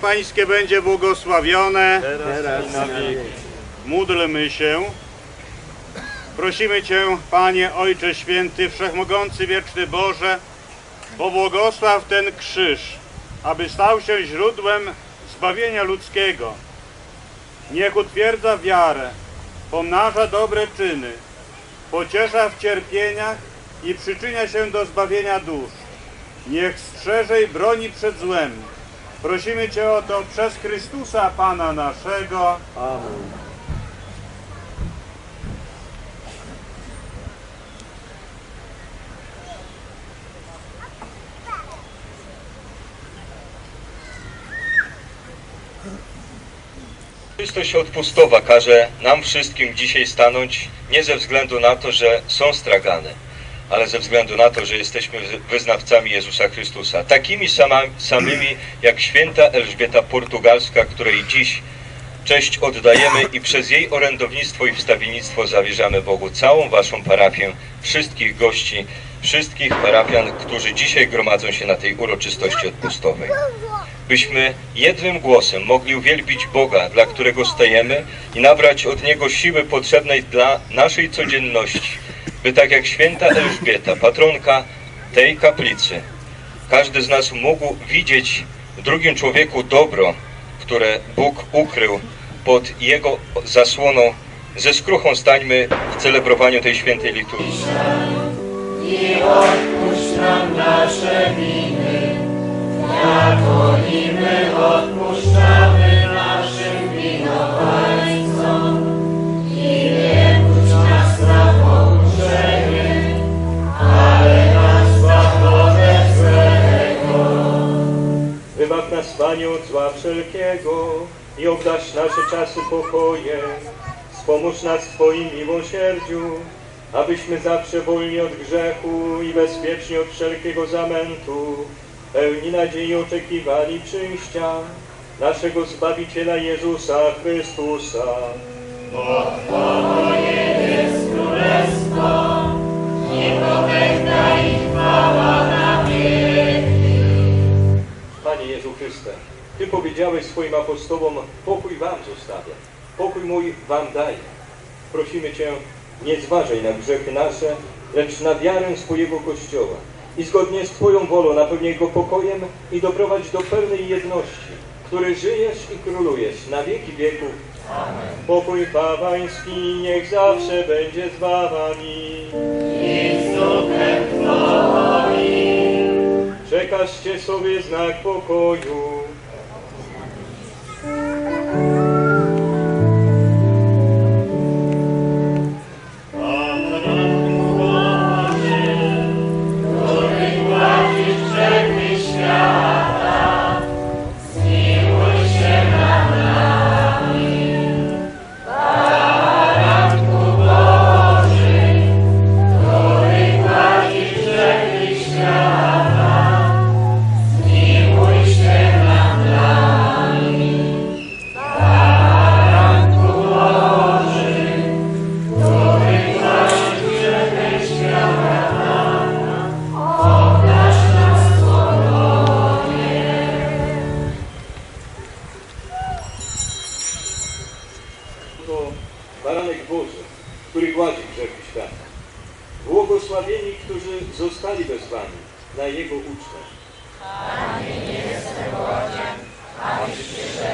Pańskie będzie błogosławione. teraz i na wieki. Módlmy się. Prosimy Cię, Panie Ojcze Święty, Wszechmogący, Wieczny Boże, pobłogosław ten krzyż, aby stał się źródłem zbawienia ludzkiego. Niech utwierdza wiarę, pomnaża dobre czyny, pociesza w cierpieniach i przyczynia się do zbawienia dusz. Niech strzeże i broni przed złem. Prosimy Cię o to przez Chrystusa Pana naszego. Amen. Czystość odpustowa każe nam wszystkim dzisiaj stanąć nie ze względu na to, że są stragane, ale ze względu na to, że jesteśmy wyznawcami Jezusa Chrystusa. Takimi sama, samymi jak święta Elżbieta Portugalska, której dziś cześć oddajemy i przez jej orędownictwo i wstawiennictwo zawierzamy Bogu całą Waszą parafię, wszystkich gości, wszystkich parafian, którzy dzisiaj gromadzą się na tej uroczystości odpustowej byśmy jednym głosem mogli uwielbić Boga, dla którego stajemy i nabrać od Niego siły potrzebnej dla naszej codzienności, by tak jak święta Elżbieta, patronka tej kaplicy, każdy z nas mógł widzieć w drugim człowieku dobro, które Bóg ukrył pod Jego zasłoną. Ze skruchą stańmy w celebrowaniu tej świętej liturgii. Nasze czasy pokojem. Wspomóż nas w Twoim miłosierdziu, abyśmy zawsze wolni od grzechu i bezpieczni od wszelkiego zamętu, pełni nadziei oczekiwali przyjścia naszego Zbawiciela Jezusa Chrystusa. jest królestwo, i potęga i chwała na wieki. Panie Jezu Chryste, Ty powiedziałeś swoim apostołom, pokój Wam zostawię, pokój mój Wam daję. Prosimy Cię, nie zważaj na grzechy nasze, lecz na wiarę swojego Kościoła i zgodnie z Twoją wolą napełnij go pokojem i doprowadź do pełnej jedności, który żyjesz i królujesz na wieki wieków. Amen. Pokój Pawański niech zawsze będzie z Wami. I z duchem Twoim. Przekażcie sobie znak pokoju.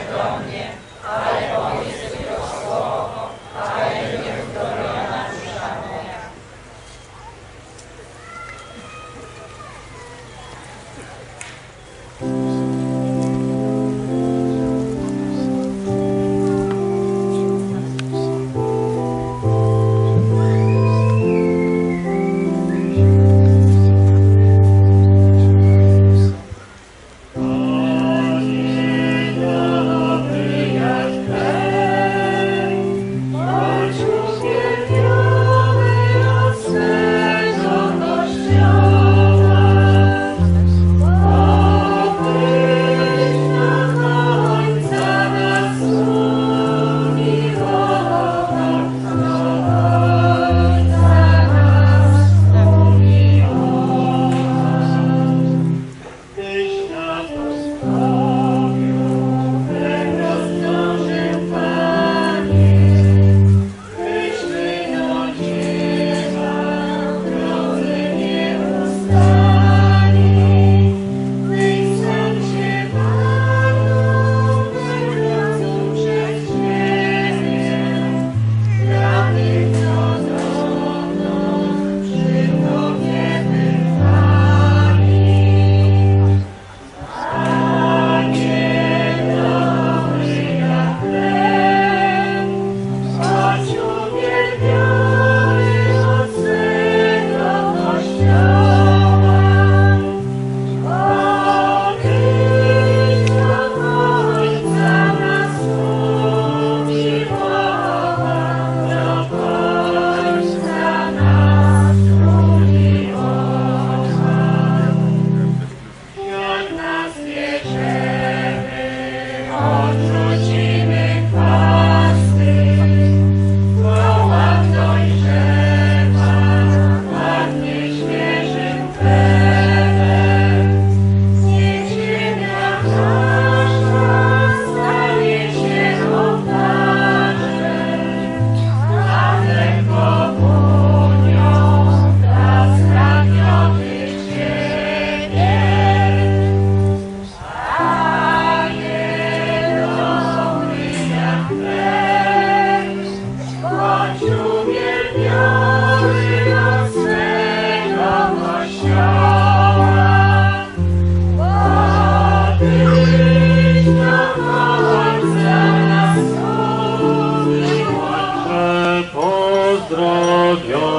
Alegonie, Alegonie द्रव्यो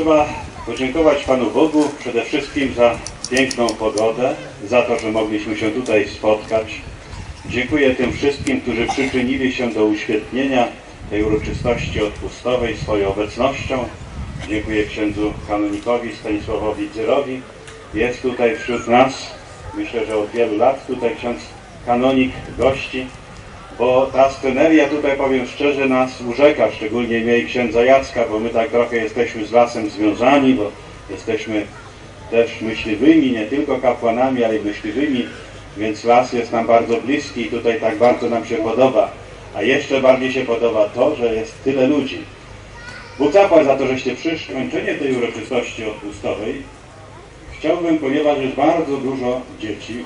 Trzeba podziękować Panu Bogu przede wszystkim za piękną pogodę, za to, że mogliśmy się tutaj spotkać. Dziękuję tym wszystkim, którzy przyczynili się do uświetnienia tej uroczystości odpustowej swoją obecnością. Dziękuję księdzu kanonikowi Stanisławowi Dzyrowi. Jest tutaj wśród nas, myślę, że od wielu lat tutaj ksiądz kanonik gości, bo ta sceneria tutaj powiem szczerze nas urzeka, szczególnie mnie i księdza Jacka, bo my tak trochę jesteśmy z lasem związani, bo jesteśmy też myśliwymi, nie tylko kapłanami, ale i myśliwymi, więc las jest nam bardzo bliski i tutaj tak bardzo nam się podoba. A jeszcze bardziej się podoba to, że jest tyle ludzi. Bóg zapłać za to, żeście przyszli. Kończenie tej uroczystości odpustowej chciałbym, ponieważ jest bardzo dużo dzieci,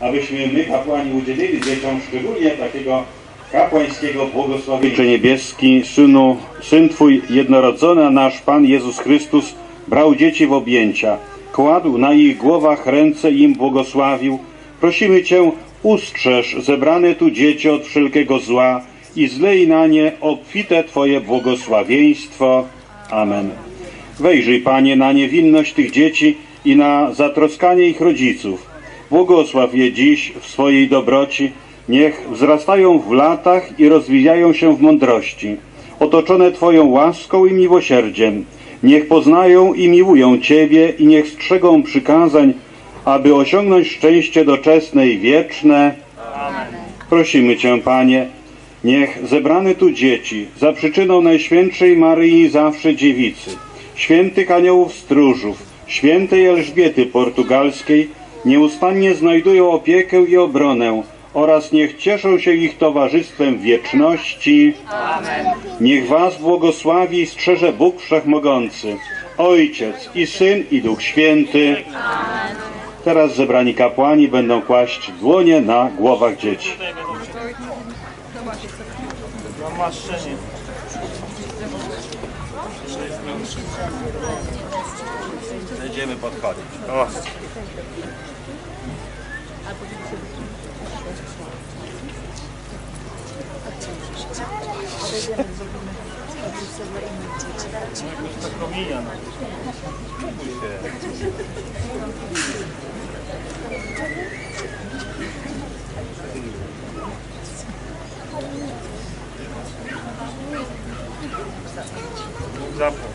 abyśmy my, kapłani, udzielili dzieciom szczególnie takiego kapłańskiego błogosławieństwa. Ojcze niebieski, Synu, Syn Twój jednorodzony, nasz Pan Jezus Chrystus, brał dzieci w objęcia, kładł na ich głowach ręce i im błogosławił. Prosimy Cię, ustrzeż zebrane tu dzieci od wszelkiego zła i zlej na nie obfite Twoje błogosławieństwo. Amen. Wejrzyj, Panie, na niewinność tych dzieci i na zatroskanie ich rodziców. Błogosław je dziś w swojej dobroci, niech wzrastają w latach i rozwijają się w mądrości, otoczone Twoją łaską i miłosierdziem. Niech poznają i miłują Ciebie i niech strzegą przykazań, aby osiągnąć szczęście doczesne i wieczne. Prosimy Cię, Panie, niech zebrane tu dzieci, za przyczyną Najświętszej Maryi zawsze Dziewicy, świętych aniołów stróżów, świętej Elżbiety Portugalskiej, nieustannie znajdują opiekę i obronę oraz niech cieszą się ich towarzystwem wieczności. Niech Was błogosławi i strzeże Bóg Wszechmogący, Ojciec i Syn i Duch Święty. Teraz zebrani kapłani będą kłaść dłonie na głowach dzieci. Namaszczenie. Będziemy podchodzić. O. Tak pomija nam. Zapłać.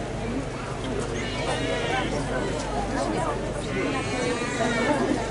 何でそんなこと言ってんだろう。